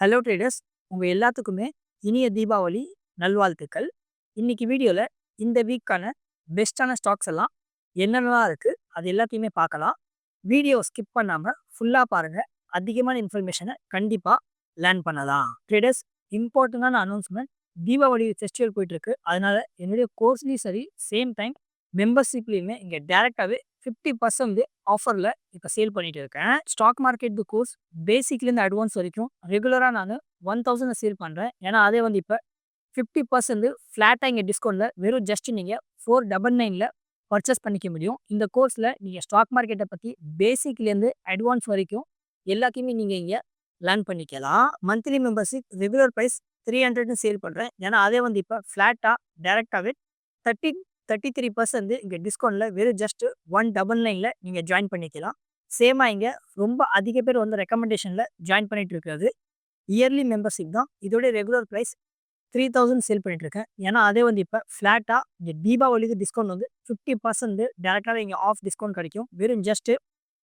Hello traders உங்கள் எல்லாத்துக்குமே இனிய தீபாவளி நல்வாழ்த்துக்கள். இன்றைக்கி வீடியோவில் இந்த வீக்கான பெஸ்ட்டான ஸ்டாக்ஸ் எல்லாம் என்னென்னலாம் இருக்குது அது எல்லாத்தையுமே பார்க்கலாம். வீடியோ ஸ்கிப் பண்ணாமல் ஃபுல்லாக பாருங்கள் அதிகமான இன்ஃபர்மேஷனை கண்டிப்பாக லேர்ன் பண்ணலாம். ட்ரேடர்ஸ் இம்பார்ட்டண்டான அனௌன்ஸ்மெண்ட் தீபாவளி ஃபெஸ்டிவல் போயிட்டுருக்கு அதனால என்னுடைய கோர்ஸ்லேயும் சரி சேம் டைம் மெம்பர்ஷிப்லேயுமே இங்கே டேரெக்டாகவே ஃபிஃப்டி பர்சன்ட் ஆஃபரில் இப்போ சேல் பண்ணிட்டு இருக்கேன். ஸ்டாக் மார்க்கெட் கோர்ஸ் பேசிக்லேருந்து அட்வான்ஸ் வரைக்கும் ரெகுலராக நான் ஒன் தௌசண்ட் சேல் பண்ணுறேன் ஏன்னா அதே வந்து இப்போ ஃபிஃப்டி பர்சன்ட் ஃப்ளாட்டாக இங்கே டிஸ்கவுண்ட்டில் வெறும் ஜஸ்ட் நீங்கள் ஃபோர் டபுள் நைனில் பர்ச்சேஸ் பண்ணிக்க முடியும். இந்த கோர்ஸில் நீங்கள் ஸ்டாக் மார்க்கெட்டை பற்றி பேசிக்லேருந்து அட்வான்ஸ் வரைக்கும் எல்லாத்தையுமே நீங்கள் இங்கே லேர்ன் பண்ணிக்கலாம். Monthly membership regular price three ஹண்ட்ரட்னு sale பண்ணுறேன் ஏன்னா அதே வந்து இப்போ ஃப்ளாட்டாக டேரெக்டாகவே தேர்ட்டி தேர்ட்டி த்ரீ பர்சன்ட் இங்கே டிஸ்கவுண்ட்டில் வெறும் ஜஸ்ட் ஒன் டபுள் நைனில் நீங்கள் ஜாயின் பண்ணிக்கலாம். சேமாக இங்கே ரொம்ப அதிக பேர் வந்து ரெக்கமெண்டேஷனில் ஜாயின் பண்ணிட்டு இருக்கிறது இயர்லி மெம்பர்ஷிப் தான். இதோடைய regular price three thousand sale பண்ணிகிட்ருக்கேன் ஏன்னா அதே வந்து இப்போ ஃப்ளாட்டாக இந்த தீபாவளிக்கு டிஸ்கவுண்ட் வந்து ஃபிஃப்டி பர்சன்ட் டேரெக்டாக இங்கே ஆஃப் டிஸ்கவுண்ட் கிடைக்கும். வெறும் ஜஸ்ட்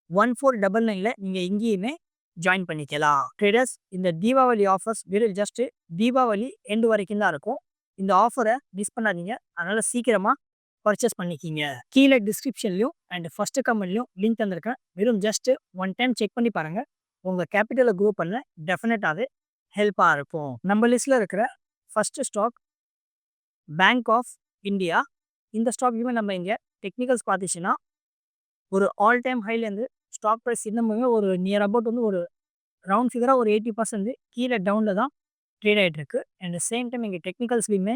ஒன் ஃபோர் டபுள் நைனில் நீங்கள் இங்கேயுமே ஜாயின் பண்ணிக்கலாம். ட்ரேடர்ஸ் இந்த தீபாவளி ஆஃபர்ஸ் வெறும் ஜஸ்ட்டு தீபாவளி எண்டு வரைக்கும் தான் இருக்கும். இந்த ஆஃபரை மிஸ் பண்ணாதீங்க. அதனால் சீக்கிரமாக பர்ச்சேஸ் பண்ணிக்கிங்க. கீழே டிஸ்கிரிப்ஷன்லையும் அண்ட் ஃபர்ஸ்ட் கமெண்ட்லையும் லிங்க் தந்திருக்கேன். வெறும் ஜஸ்ட் ஒன் டைம் செக் பண்ணி பாருங்கள் உங்கள் கேபிட்டலை க்ரோ பண்ண டெஃபினட்டாகவே ஹெல்ப்பாக இருக்கும். நம்ம லிஸ்ட்டில் இருக்கிற first stock Bank of India இந்த ஸ்டாக்குமே நம்ம இங்கே டெக்னிக்கல்ஸ் பார்த்துச்சுன்னா ஒரு ஆல் டைம் ஹைலேருந்து ஸ்டாக் ப்ரைஸ் இன்னமுமே ஒரு நியர் அபவுட் வந்து ஒரு ரவுண்ட் ஃபிகராக ஒரு எயிட்டி பர்சன்ட் கீழே டவுனில் தான் ட்ரேட் ஆகிட்டு இருக்கு அண்ட் சேம் டைம் இங்கே டெக்னிக்கல்ஸ்லையுமே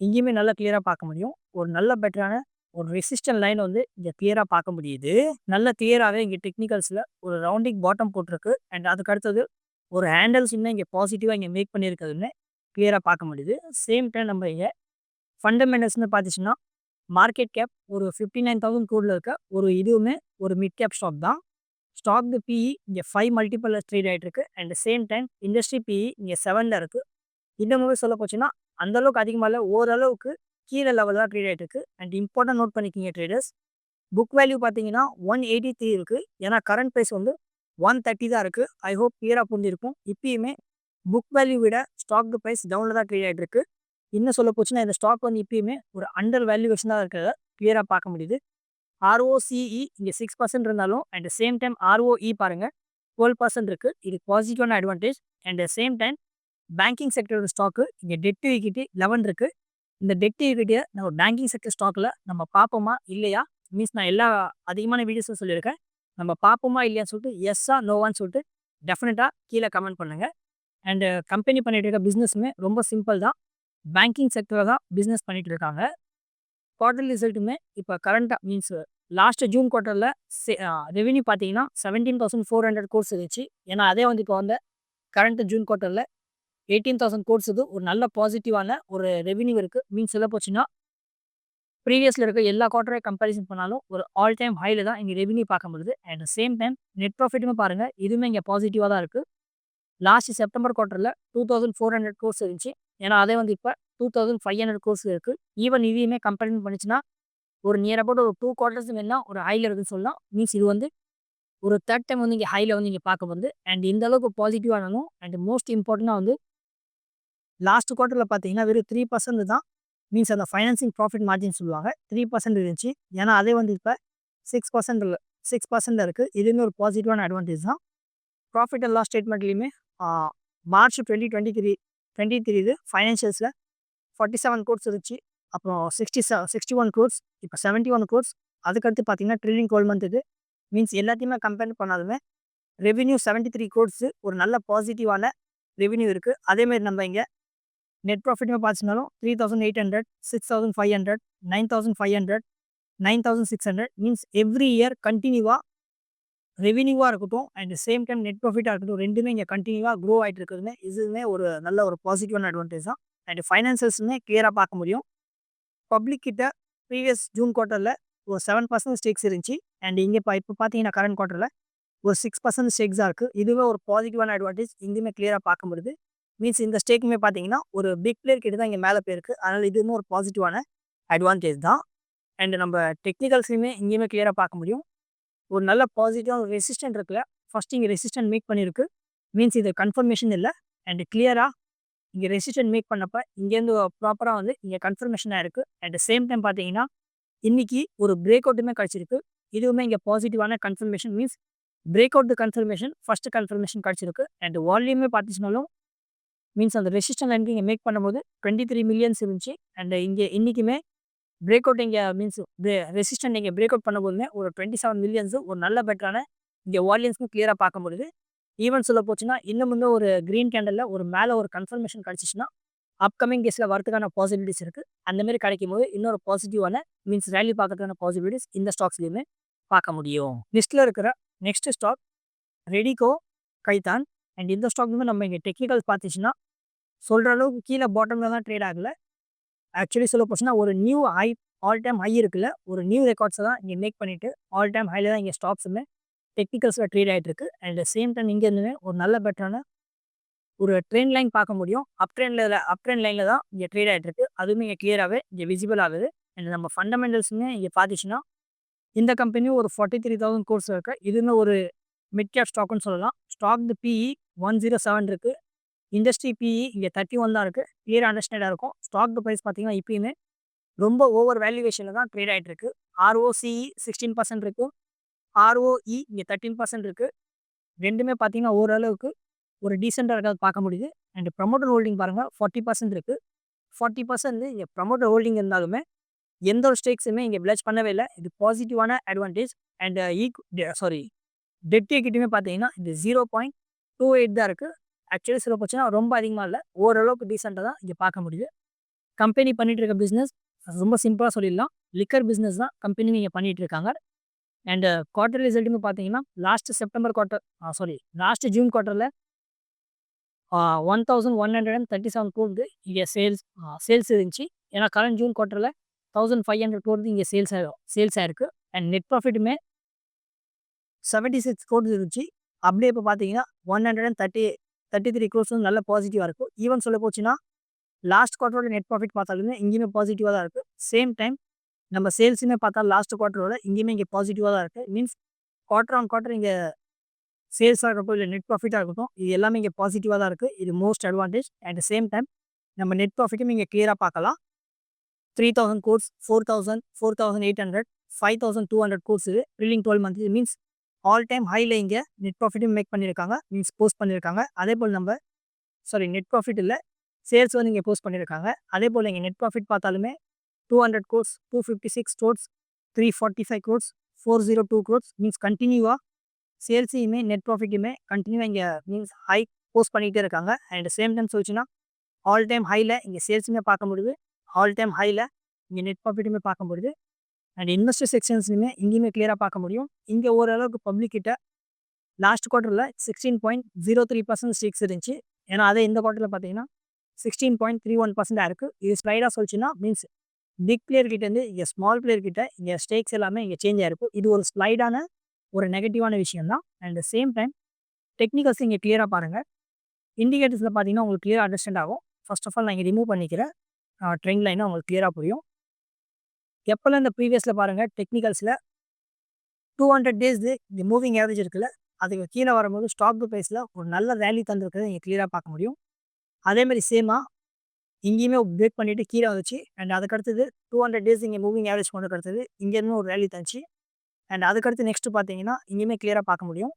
இங்கேயுமே நல்லா கிளியராக பார்க்க முடியும். ஒரு நல்ல பெட்டரான ஒரு ரெசிஸ்டன்ட் லைன் வந்து இங்கே கிளியராக பார்க்க முடியுது. நல்ல கிளியராகவே இங்கே டெக்னிக்கல்ஸில் ஒரு ரவுண்டிங் பாட்டம் போட்டிருக்கு. அண்ட் அதுக்கு அடுத்தது ஒரு ஹேண்டல்ஸ் இன்னும் இங்கே பாசிட்டிவாக இங்கே மேக் பண்ணியிருக்கிறதுன்னு கிளியராக பார்க்க முடியுது. சேம் டைம் நம்ம இங்கே ஃபண்டமெண்டல்ஸ்னு பார்த்துச்சுன்னா மார்க்கெட் கேப் ஒரு ஃபிஃப்டி நைன் தௌசண்ட் கோடில் இருக்க ஒரு இதுவுமே ஒரு மிட் கேப் ஸ்டாக் தான். ஸ்டாக் த பிஇ இங்கே ஃபைவ் மல்டிபிள் ட்ரேட் ஆகிட்டு இருக்கு and same time industry PE இங்கே செவனில் இருக்குது இன்னமும் சொல்ல போச்சுன்னா அந்த அளவுக்கு அதிகமாக இல்லை. ஓரளவுக்கு கீழே லெவல் தான் ட்ரேட் ஆகிட்டு இருக்கு அண்ட் இம்பார்ட்டன் நோட் பண்ணிக்கிங்க ட்ரேடர்ஸ் புக் வேல்யூ பார்த்தீங்கன்னா ஒன் எயிட்டி த்ரீ இருக்குது ஏன்னா கரண்ட் ப்ரைஸ் வந்து ஒன் தேர்ட்டி தான் இருக்குது ஐ ஹோப் கிளியராக புரிஞ்சிருக்கும். இப்பயுமே புக் வேல்யூ விட ஸ்டாக் ப்ரைஸ் டவுனில் தான் ட்ரேட் ஆகிட்டு இருக்கு இன்னும் சொல்ல போச்சுன்னா இந்த ஸ்டாக் வந்து இப்பயுமே ஒரு அண்டர் வேல்யூவேஷன் தான் இருக்கிறத கிளியராக பார்க்க முடியுது. ஆர்ஓசிஇ இங்கே சிக்ஸ் பர்சன்ட் இருந்தாலும் அண்ட் சேம் டைம் ஆர்ஓஇ பாருங்கள் டுவெல் பர்சன்ட் இருக்குது இது பாசிட்டிவான advantage and same time banking செக்டரோட stock இங்கே டெட் ஈக்விட்டி லெவன் இருக்குது இந்த டெட் ஈக்விட்டியை நம்ம பேங்கிங் செக்டர் ஸ்டாக்கில் நம்ம பார்ப்போமா? இல்லையா? மீன்ஸ் நான் எல்லா அதிகமான வீடியோஸும் சொல்லியிருக்கேன். நம்ம பார்ப்போமா? இல்லையான்னு சொல்லிட்டு எஸ்ஸா நோவான்னு சொல்லிட்டு டெஃபினட்டாக கீழே கமெண்ட் பண்ணுங்கள் அண்டு கம்பெனி பண்ணிகிட்டு இருக்க பிஸ்னஸுமே ரொம்ப சிம்பிள் தான். பேங்கிங் செக்டரில் தான் பிஸ்னஸ் பண்ணிகிட்டு இருக்காங்க. குவார்டர் ரிசல்ட்டுமே இப்போ கரண்ட்டாக மீன்ஸ் லாஸ்ட்டு ஜூன் குவார்ட்டரில் ரெவென்யூ பார்த்தீங்கன்னா seventeen thousand four hundred crores இருந்துச்சு. ஏன்னா அதே வந்து இப்போ வந்து கரண்ட் ஜூன் குவார்ட்டரில் எயிட்டீன் தௌசண்ட் கோர்ஸ் இது. ஒரு நல்ல பாசிட்டிவான ஒரு ரெவென்யூ இருக்குது மீன்ஸ் எதை போச்சுன்னா ப்ரீவியஸில் இருக்க எல்லா குவார்ட்டரை கம்பேரிசன் பண்ணாலும் ஒரு ஆல் டைம் ஹையில் தான் இங்கே ரெவென்யூ பார்க்க முடியுது. அண்ட் சேம் டைம் நெட் ப்ராஃபிட்டுமே பாருங்கள் இதுவுமே இங்கே பாசிட்டிவாக தான் இருக்குது last September குவார்ட்டரில் two thousand four hundred crores இருந்துச்சு. ஏன்னா அதே வந்து இப்போ two thousand five hundred crores இருக்குது ஈவன் இதையுமே கம்பேரிசன் பண்ணிச்சுன்னா ஒரு நியர் அபவுட் ஒரு டூ குவார்ட்டர்ஸ் வேணா ஒரு ஹையில் இருக்குன்னு சொல்லலாம். மீன்ஸ் இது வந்து ஒரு தேர்ட் டைம் வந்து இங்கே ஹையில் வந்து இங்கே பார்க்க வந்து அண்ட் இந்த அளவுக்கு பாசிட்டிவானாலும் அண்ட் மோஸ்ட் இம்பார்ட்டண்ட்டாக வந்து லாஸ்ட் குவார்ட்டரில் பார்த்தீங்கன்னா வெறும் த்ரீ பர்சன்ட் தான் மீன்ஸ் அந்த ஃபைனான்சிங் ப்ராஃபிட் மார்ஜின் சொல்லுவாங்க. த்ரீ பர்சன்ட் இருந்துச்சு. ஏன்னா அதே வந்து இப்போ சிக்ஸ் பர்சன்ட் சிக்ஸ் பர்சன்ட் இருக்குது இதுவுமே ஒரு பாசிட்டிவான அட்வான்டேஜ் தான். Profit and loss ஸ்டேட்மெண்ட்லேயுமே March twenty twenty three twenty three இது ஃபைனான்ஷியல்ஸில் ஃபார்ட்டி செவன் கோர்ஸ் இருந்துச்சு. அப்புறம் சிக்ஸ்டி செ சிக்ஸ்டி ஒன் கோர்ஸ் இப்போ செவன்ட்டி ஒன் கோர்ஸ் அதுக்கடுத்து பார்த்தீங்கன்னா ட்ரில்லிங் கோல் மந்த் இது. மீன்ஸ் எல்லாத்தையுமே கம்பேர் பண்ணாலுமே ரெவென்யூ செவன்ட்டி த்ரீ கோர்ஸு ஒரு நல்ல பாசிட்டிவான ரெவென்யூ இருக்குது அதேமாரி நம்ம இங்கே நெட் ப்ராஃபிட்டுமே பார்த்துனாலும் three thousand eight hundred six thousand five hundred nine thousand five hundred nine thousand six hundred means every year கண்டினியூவாக ரெவின்யூவாக இருக்கட்டும் அண்ட் சேம் டைம் நெட் ப்ராஃபிட்டாக இருக்கட்டும் ரெண்டுமே இங்கே கண்டினியூவாக க்ரோ ஆகிட்டு இருக்குதுமே இதுவுமே ஒரு நல்ல ஒரு பாசிட்டிவான அட்வான்டேஜ் தான். அண்ட் ஃபைனான்சஸ்மே கிளியராக பார்க்க முடியும். பப்ளிக் கிட்ட ப்ரீவியஸ் ஜூன் குவார்ட்டரில் ஒரு செவன் பர்சன்ட் ஸ்டேக்ஸ் இருந்துச்சு. அண்ட் இங்கே இப்போ இப்போ பார்த்தீங்கன்னா கரண்ட் குவார்ட்டரில் ஒரு சிக்ஸ் பர்சன்ட் ஸ்டேக்ஸாக இருக்குது இதுவே ஒரு பாசிட்டிவான அட்வான்டேஜ் இங்கேயுமே கிளியராக பார்க்க முடியுது. மீன்ஸ் இந்த ஸ்டேக்குமே பார்த்தீங்கன்னா ஒரு பிக் பிளேயர் கிட்ட தான் இங்கே மேலே போயிருக்கு. அதனால் இதுவுமே ஒரு பாசிட்டிவான அட்வான்டேஜ் தான். அண்ட் நம்ம டெக்னிக்கல்ஸையுமே இங்கேயுமே கிளியராக பார்க்க முடியும். ஒரு நல்ல பாசிட்டிவாக ரெசிஸ்டன்ட் இருக்குல்ல ஃபஸ்ட் இங்கே ரெசிஸ்டன்ட் மேக் பண்ணியிருக்கு மீன்ஸ் இது கன்ஃபர்மேஷன் இல்லை. அண்ட் கிளியராக இங்கே ரெசிஸ்டன்ட் மேக் பண்ணப்போ இங்கேருந்து ப்ராப்பராக வந்து இங்கே கன்ஃபர்மேஷனாக இருக்குது அட் சேம் டைம் பார்த்தீங்கன்னா இன்றைக்கி ஒரு பிரேக் அவுட்டுமே கிடச்சிருக்கு. இதுவுமே இங்கே பாசிட்டிவான confirmation means break out confirmation first confirmation கிடச்சிருக்கு. அண்ட் வால்யூமே பார்த்துச்சுனாலும் மீன்ஸ் அந்த ரெசிஸ்டன் லைனுக்கு இங்கே மேக் பண்ணும்போது டுவெண்ட்டி த்ரீ மில்லியன்ஸ் இருந்துச்சு. அண்ட் இங்கே இன்றைக்குமே பிரேக் அவுட் இங்கே மீன்ஸ் ரெசிஸ்டன் இங்கே பிரேக் அவுட் பண்ணும்போதுமே ஒரு டுவெண்ட்டி செவன் மில்லியன்ஸு ஒரு நல்ல பெட்டரான இங்கே வால்யூம்ஸ்க்கும் கிளியராக பார்க்க முடியுது ஈவன் சொல்ல போச்சுன்னா இன்னும் வந்து ஒரு க்ரீன் கேண்டலில் ஒரு மேலே ஒரு கன்ஃபர்மேஷன் கிடச்சிச்சுன்னா அப்கமிங் டேஸில் வரதுக்கான பாசிபிலிட்டிஸ் இருக்குது அந்தமாரி கிடைக்கும் போது இன்னொரு பாசிட்டிவான மீன்ஸ் ரேலி பார்க்கறதுக்கான பாசிபிலிட்டிஸ் இந்த ஸ்டாக்ஸ்லையுமே பார்க்க முடியும். லிஸ்ட்டில் இருக்கிற next stock Redigo Khaitan and இந்த ஸ்டாக் வந்து நம்ம இங்கே டெக்னிக்கல் பார்த்துச்சுன்னா சொல்கிற அளவுக்கு கீழே பாட்டமில் தான் ட்ரேட் ஆகலை. ஆக்சுவலி சொல்ல போச்சுன்னா ஒரு new high all time high இருக்குல்ல ஒரு நியூ ரெக்கார்ட்ஸை தான் இங்கே மேக் பண்ணிவிட்டு ஆல் டைம் ஹையில் தான் இங்கே ஸ்டாப்ஸுமே டெக்னிக்கல்ஸில் ட்ரேட் ஆகிட்டு இருக்கு. அண்ட் சேம் டைம் இங்கே இருந்துமே ஒரு நல்ல பெட்டரான ஒரு ட்ரெயின் லைன் பார்க்க முடியும். அப் ட்ரெயினில் அப் ட்ரெயின் லைனில் தான் இங்கே ட்ரேட் ஆகிட்டு இருக்கு. அதுவுமே இங்கே கிளியராகவே இங்கே விசிபிள் ஆகுது. அண்ட் நம்ம ஃபண்டமெண்டல்ஸுமே இங்கே பார்த்துச்சுன்னா இந்த கம்பெனியும் ஒரு ஃபார்ட்டி த்ரீ தௌசண்ட் கோர்ஸ் இருக்குது இதுவுமே ஒரு மிட் கேப் ஸ்டாக்குன்னு சொல்லலாம். Stock PE one zero seven இருக்குது இண்டஸ்ட்ரி பிஇ இங்கே தேர்ட்டி ஒன் தான் இருக்குது கிளியர் அண்டர்ஸ்டாண்டாக இருக்கும். ஸ்டாக் ப்ரைஸ் பார்த்தீங்கன்னா இப்பயுமே ரொம்ப ஓவர் வேல்யூவேஷனில் தான் ட்ரேட் ஆகிட்டு இருக்கு. ஆர்ஓசிஇ சிக்ஸ்டீன் பர்சன்ட் இருக்கும். ஆர்ஓஇ இங்கே தேர்ட்டின் பர்சன்ட் இருக்குது ரெண்டுமே பார்த்தீங்கன்னா ஓரளவுக்கு ஒரு டீசெண்டாக இருக்கிறது பார்க்க முடியுது. அண்ட் ப்ரமோட்டர் ஹோல்டிங் பாருங்கள் ஃபார்ட்டி பர்சன்ட் இருக்குது ஃபார்ட்டி பர்சன்ட் இங்கே ப்ரமோட்டர் ஹோல்டிங் இருந்தாலுமே எந்த ஒரு ஸ்டேக்ஸுமே இங்கே பிளச் பண்ணவே இல்லை. இது பாசிட்டிவான அட்வான்டேஜ் அண்ட் ஈக் சாரி டெட் எக்கிட்டுமே பார்த்தீங்கன்னா இது ஜீரோ பாயிண்ட் டூ எயிட் தான் இருக்குது ஆக்சுவலி சொல்ல போச்சுன்னா ரொம்ப அதிகமாக இல்லை. ஓரளவுக்கு டீசெண்டாக தான் இங்கே பார்க்க முடியுது. கம்பெனி பண்ணிகிட்டு இருக்க பிஸ்னஸ் ரொம்ப சிம்பிளாக சொல்லிடலாம். லிக்கர் பிஸ்னஸ் தான் கம்பெனி நீங்கள் பண்ணிகிட்டு இருக்காங்க. அண்ட் குவார்டர் ரிசல்ட்டுமே பார்த்தீங்கன்னா last September quarter sorry last June குவார்ட்டரில் one thousand one hundred and thirty seven கோர்ந்து இங்கே சேல்ஸ் சேல்ஸ் இருந்துச்சு. ஏன்னா கரண்ட் ஜூன் குவார்ட்டரில் தௌசண்ட் ஃபைவ் ஹண்ட்ரட் கோர்ந்து இங்கே சேல்ஸ் ஆகும் சேல்ஸ் ஆகிருக்கு அண்ட் நெட் ப்ராஃபிட்டுமே செவன்ட்டி சிக்ஸ் கோர்ஸ் இருந்துச்சு. அப்படியே இப்போ பார்த்தீங்கன்னா one hundred and thirty thirty three crores நல்ல பாசிட்டிவாக இருக்கும். ஈவன் சொல்ல போச்சுன்னா லாஸ்ட் குவார்ட்டரோட நெட் ப்ராஃபிட் பார்த்தாலுமே இங்கேயுமே பாசிட்டிவாக தான் இருக்குது சேம் டைம் நம்ம சேல்ஸுமே பார்த்தா லாஸ்ட் குவார்ட்டரோட இங்கேயுமே இங்கே பாசிட்டிவாக தான் இருக்குது மீன்ஸ் குவார்ட்டர் ஆன் குவார்ட்டர் இங்கே சேல்ஸாக இருக்கட்டும் இல்லை நெட் ப்ராஃபிட்டாக இருக்கட்டும் இது எல்லாமே இங்கே பாசிட்டிவாக தான் இருக்குது இது most advantage at same time நம்ம நெட் ப்ராஃபிட்டும் இங்கே கிளியராக பார்க்கலாம். Three thousand crores four thousand four thousand eight hundred five thousand two hundred crores இது. Trailing twelve month means all time ஹையில் இங்கே நெட் ப்ராஃபிட்டும் மேக் பண்ணியிருக்காங்க மீன்ஸ் போஸ்ட் பண்ணியிருக்காங்க அதே போல் நம்ம சாரி நெட் ப்ராஃபிட் இல்லை சேல்ஸ் வந்து இங்கே போஸ்ட் பண்ணியிருக்காங்க அதே போல் இங்கே நெட் ப்ராஃபிட் பார்த்தாலுமே two hundred crores two fifty six crores three forty five crores four zero two crores means கண்டினியூவாக சேல்ஸையுமே நெட் ப்ராஃபிட்டுமே கண்டினியூவாக இங்கே மீன்ஸ் ஹை போஸ்ட் பண்ணிகிட்டே இருக்காங்க அண்ட் சேம் டைம் சொல்லிச்சுன்னா ஆல் டைம் ஹையில் இங்கே சேல்ஸுமே பார்க்க முடியுது. ஆல் டைம் ஹையில் இங்கே நெட் ப்ராஃபிட்டுமே பார்க்க முடியுது. அண்ட் இன்வெஸ்டர் செக்ஷன்ஸ்லையுமே இங்கேயுமே கிளியராக பார்க்க முடியும். இங்கே ஓரளவுக்கு பப்ளிக் கிட்ட last குவார்ட்டரில் sixteen point zero three percent stakes இருந்துச்சு. ஏன்னா அதே இந்த குவார்ட்டரில் பார்த்தீங்கன்னா சிக்ஸ்டீன் பாயிண்ட் த்ரீ ஒன் பர்சன்டாக இருக்குது இது ஸ்லைடாக சொல்லிச்சுன்னா மீன்ஸ் பிக் பிளேயர் கிட்டேருந்து இங்கே ஸ்மால் பிளேயர் கிட்ட இங்கே ஸ்டேக்ஸ் எல்லாமே இங்கே சேஞ்ச் ஆகிருக்கும் இது ஒரு ஸ்லைடான ஒரு நெகட்டிவான விஷயம் தான் அண்ட் சேம் டைம் டெக்னிக்கல்ஸ் இங்கே கிளியராக பாருங்கள் இண்டிகேட்டர்ஸில் பார்த்தீங்கன்னா உங்களுக்கு கிளியராக அண்டர்ஸ்டாண்ட் ஆகும். ஃபஸ்ட் ஆஃப் ஆல் நான் இங்கே ரிமூவ் பண்ணிக்கிறேன். ட்ரெண்ட் லைனாக உங்களுக்கு கிளியராக புரியும். எப்போல்லாம் இந்த ப்ரீவியஸில் பாருங்கள் டெக்னிக்கல்ஸில் டூ ஹண்ட்ரட் டேஸ் இந்த மூவிங் ஆவரேஜ் இருக்குல்ல அதுக்கு கீழே வரும்போது ஸ்டாக் ப்ரைஸில் ஒரு நல்ல ரேலி தந்துருக்கிறத இங்கே கிளியராக பார்க்க முடியும். அதேமாதிரி சேமாக இங்கேயுமே பிரேக் பண்ணிவிட்டு கீழே வந்துச்சு அண்ட் அதுக்கடுத்தது டூ ஹண்ட்ரட் டேஸ் இங்கே மூவிங் ஆவரேஜ் கொண்டு கிடத்தது இங்கேருந்து ஒரு ரேலி தந்துச்சு அண்ட் அதுக்கடுத்து நெக்ஸ்ட் பார்த்தீங்கன்னா இங்கேயுமே கிளியராக பார்க்க முடியும்.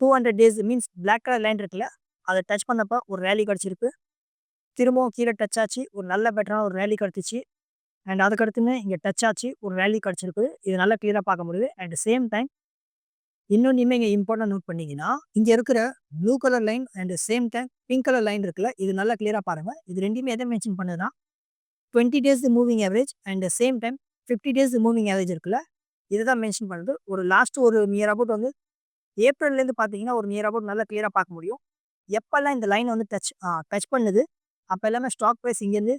Two hundred days means black colour line இருக்குல்ல அதை டச் பண்ணப்போ ஒரு ரேலி கிடச்சிருக்கு திரும்பவும் கீழே டச் ஆச்சு ஒரு நல்ல பெட்டரான ஒரு ரேலி கிடச்சிச்சு அண்ட் அதுக்கடுத்துமே இங்கே டச் ஆச்சு ஒரு வேல்யூ கிடச்சிருக்கு. இது நல்லா கிளியராக பார்க்க முடியுது. அண்ட் சேம் டைம் இன்னொன்றுமே இங்கே இம்பார்ட்டன்ட் நோட் பண்ணிங்கன்னா இங்கே இருக்கிற blue colour line and same time pink colour line இருக்குல்ல இது நல்லா கிளியராக பாருங்கள் இது ரெண்டுமே எதை மென்ஷன் பண்ணுதுன்னா twenty days moving average and same time fifty days moving average இருக்குல்ல இதுதான் மென்ஷன் பண்ணுது. ஒரு லாஸ்ட் ஒரு நியர் அபவுட் வந்து ஏப்ரல்லேருந்து பார்த்தீங்கன்னா ஒரு நியர் அபவுட் நல்லா கிளியராக பார்க்க முடியும். எப்போல்லாம் இந்த லைன் வந்து டச் டச் பண்ணுது அப்போ எல்லாமே ஸ்டாக் ப்ரைஸ் இங்கேருந்து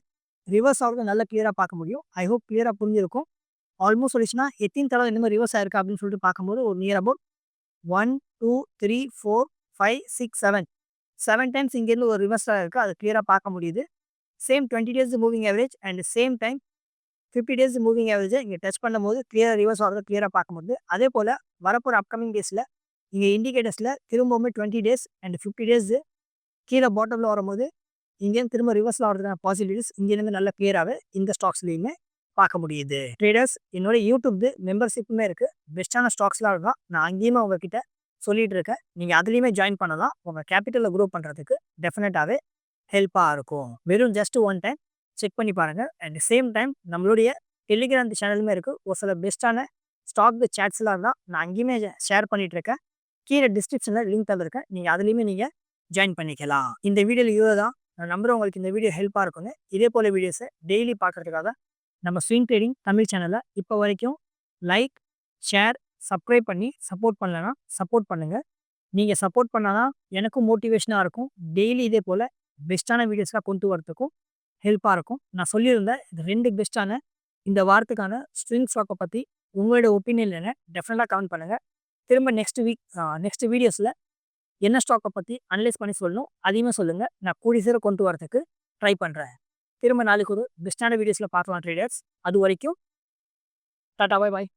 ரிவர்ஸ் ஆகிறது நல்லா கிளியராக பார்க்க முடியும். ஐ ஹோப் கிளியராக புரிஞ்சிருக்கும். ஆல்மோஸ்ட் சொல்லிச்சுன்னா எத்தனை தடவை இந்த மாதிரி ரிவர்ஸ் ஆயிருக்கு அப்படின்னு சொல்லிட்டு பார்க்கும்போது ஒரு near about one two three four five six seven seven times இங்கேருந்து ஒரு ரிவர்ஸாக இருக்குது அது கிளியராக பார்க்க முடியுது. Same twenty days moving average and same time fifty days moving ஆவரேஜை இங்கே டச் பண்ணும்போது கிளியராக ரிவர்ஸ் ஆகிறது கிளியராக பார்க்க முடியுது. அதே போல் வரப்போகிற அப்கமிங் டேஸில் இங்கே இண்டிகேட்டர்ஸில் திரும்பவுமே twenty days and fifty days கீழே பாட்டமில் வரும்போது இங்கேருந்து திரும்ப ரிவர்ஸில் வரதுக்கான பாசிபிலிட்டிஸ் இங்கேருந்து நல்ல கிளியராகவே இந்த ஸ்டாக்ஸ்லையுமே பார்க்க முடியுது. ட்ரேடர்ஸ் என்னோட யூடியூப் மெம்பர்ஷிப்புமே இருக்குது பெஸ்ட்டான ஸ்டாக்ஸ்லாம் இருக்கா நான் அங்கேயுமே உங்ககிட்ட சொல்லிட்டு இருக்கேன். நீங்கள் அதுலேயுமே ஜாயின் பண்ணலாம். உங்கள் கேபிட்டலில் குரோ பண்ணுறதுக்கு டெஃபினட்டாகவே ஹெல்ப்பாக இருக்கும். வெறும் ஜஸ்ட் ஒன் டைம் செக் பண்ணி பாருங்கள் அண்ட் சேம் டைம் நம்மளுடைய டெலிகிராம் சேனலுமே இருக்குது ஒரு சில பெஸ்ட்டான ஸ்டாக் சேட்ஸ்லாம் இருந்தால் நான் அங்கேயுமே ஷேர் பண்ணிட்டு இருக்கேன். கீழே டிஸ்கிரிப்ஷனில் லிங்க் தந்துருக்கேன். நீங்கள் அதுலேயுமே நீங்கள் ஜாயின் பண்ணிக்கலாம். இந்த வீடியோவில் இவ்வளோ தான் நான் நம்புகிறேன் உங்களுக்கு இந்த வீடியோ ஹெல்ப்பாக இருக்குங்க இதே போல் வீடியோஸை டெய்லி பார்க்குறதுக்காக நம்ம ஸ்விங் ட்ரேடிங் தமிழ் சேனலை இப்போ வரைக்கும் லைக் ஷேர் சப்ஸ்கிரைப் பண்ணி சப்போர்ட் பண்ணலன்னா சப்போர்ட் பண்ணுங்கள் நீங்கள் சப்போர்ட் பண்ணால் தான் எனக்கும் மோட்டிவேஷனாக இருக்கும். டெய்லி இதே போல் பெஸ்ட்டான வீடியோஸ்லாம் கொண்டு வரதுக்கும் ஹெல்ப்பாக இருக்கும். நான் சொல்லியிருந்தேன் இது ரெண்டு பெஸ்ட்டான இந்த வாரத்துக்கான ஸ்ட்ரிங் ஸ்டாக்கை பற்றி உங்களோட ஒப்பீனியன் என்ன? டெஃபினட்டாக கமெண்ட் பண்ணுங்கள் திரும்ப நெக்ஸ்ட் வீக் நெக்ஸ்ட் வீடியோஸில் என்ன ஸ்டாக்கை பற்றி அனலைஸ் பண்ணி சொல்லணும் அதையுமே சொல்லுங்கள் நான் கூடி சீர கொண்டு வரதுக்கு ட்ரை பண்ணுறேன் திரும்ப நாளைக்கு ஒரு பெஸ்ட்டான வீடியோஸில் பார்க்கலாம் ட்ரேடர்ஸ் அது வரைக்கும் டாட்டா பாய் பாய்.